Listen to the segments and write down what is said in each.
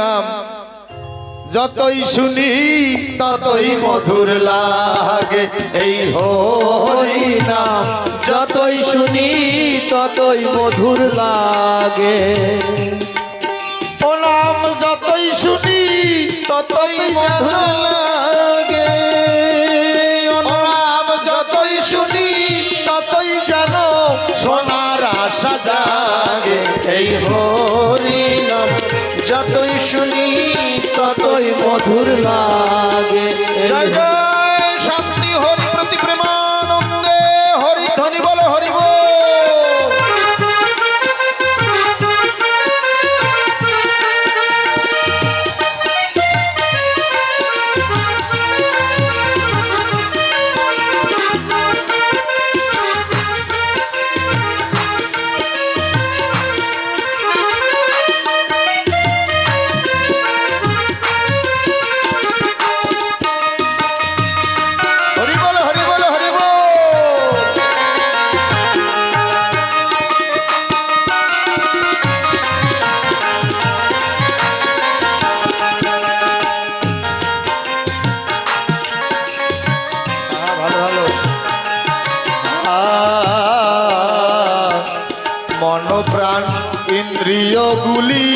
নাম যতই শুনি ততই মধুর লাগে। এই হরি নাম যতই শুনি ততই মধুর লাগে। 부를라 মন প্রাণ, ইন্দ্রিয়গুলি।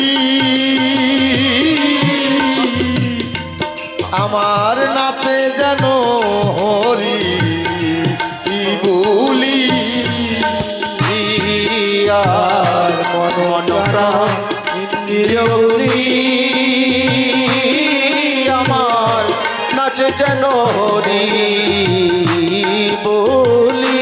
আমার নাতে যেন হরি বুলি মন প্রাণ ইন্দ্রিয়গুলি। আমার নাচে যেন হরি বলি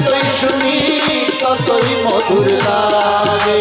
যতই শুনি ততই মধুর লাগে।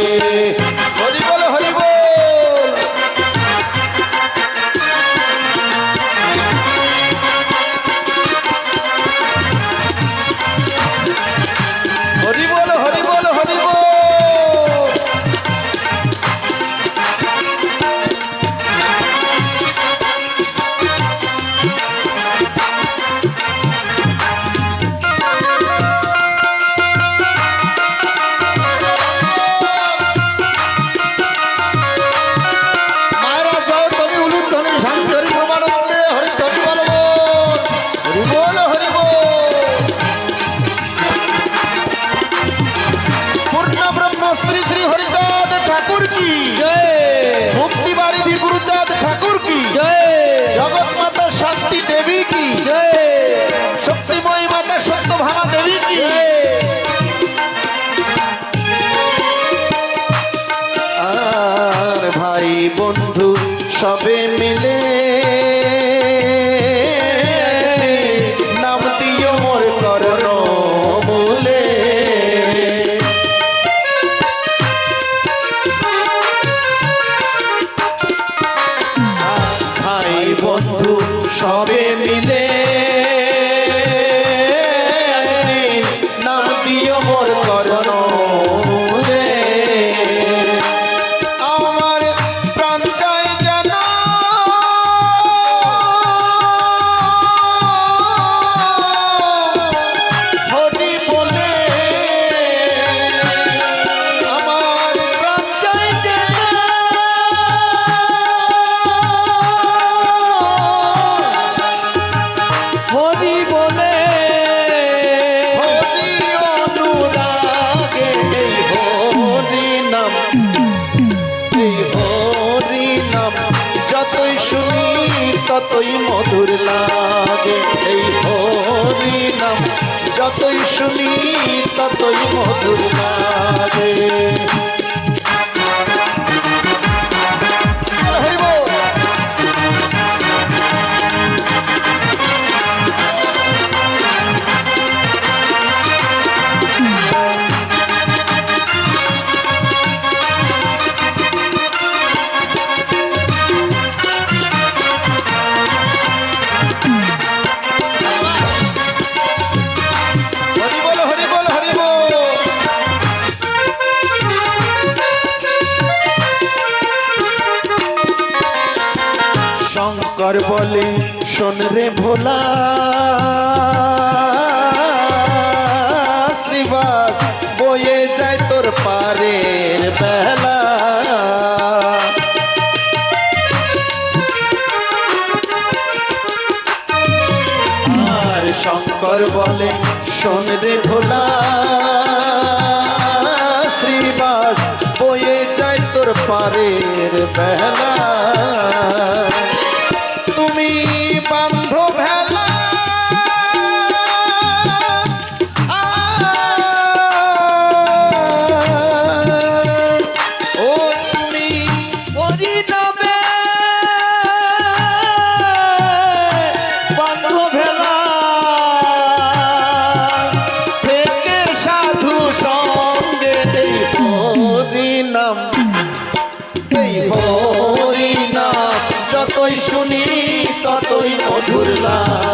কি? শক্তিময়ী মাতা সত্য ভামা দেবী কি? আর ভাই বন্ধু সবে যতই মধুর লাগে এই হরি নাম যতই শুনি ততই মধুর লাগে। শঙ্কর বলে, শোন রে ভোলা শ্রীবাস বয়ে যায় তোর পারের বেলা। আর শঙ্কর বলে, শোন রে ভোলা শ্রীবাস বয়ে যায় তোর পারের বেলা। এই হরিনাম যতই শুনি ততই মধুর লাগে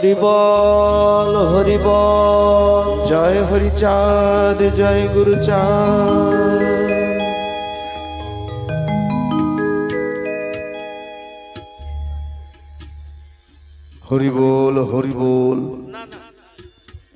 হরিবল হরিবল জয় হরি চাঁদ জয় গুরু চাঁদ। হরি বল হরি বল।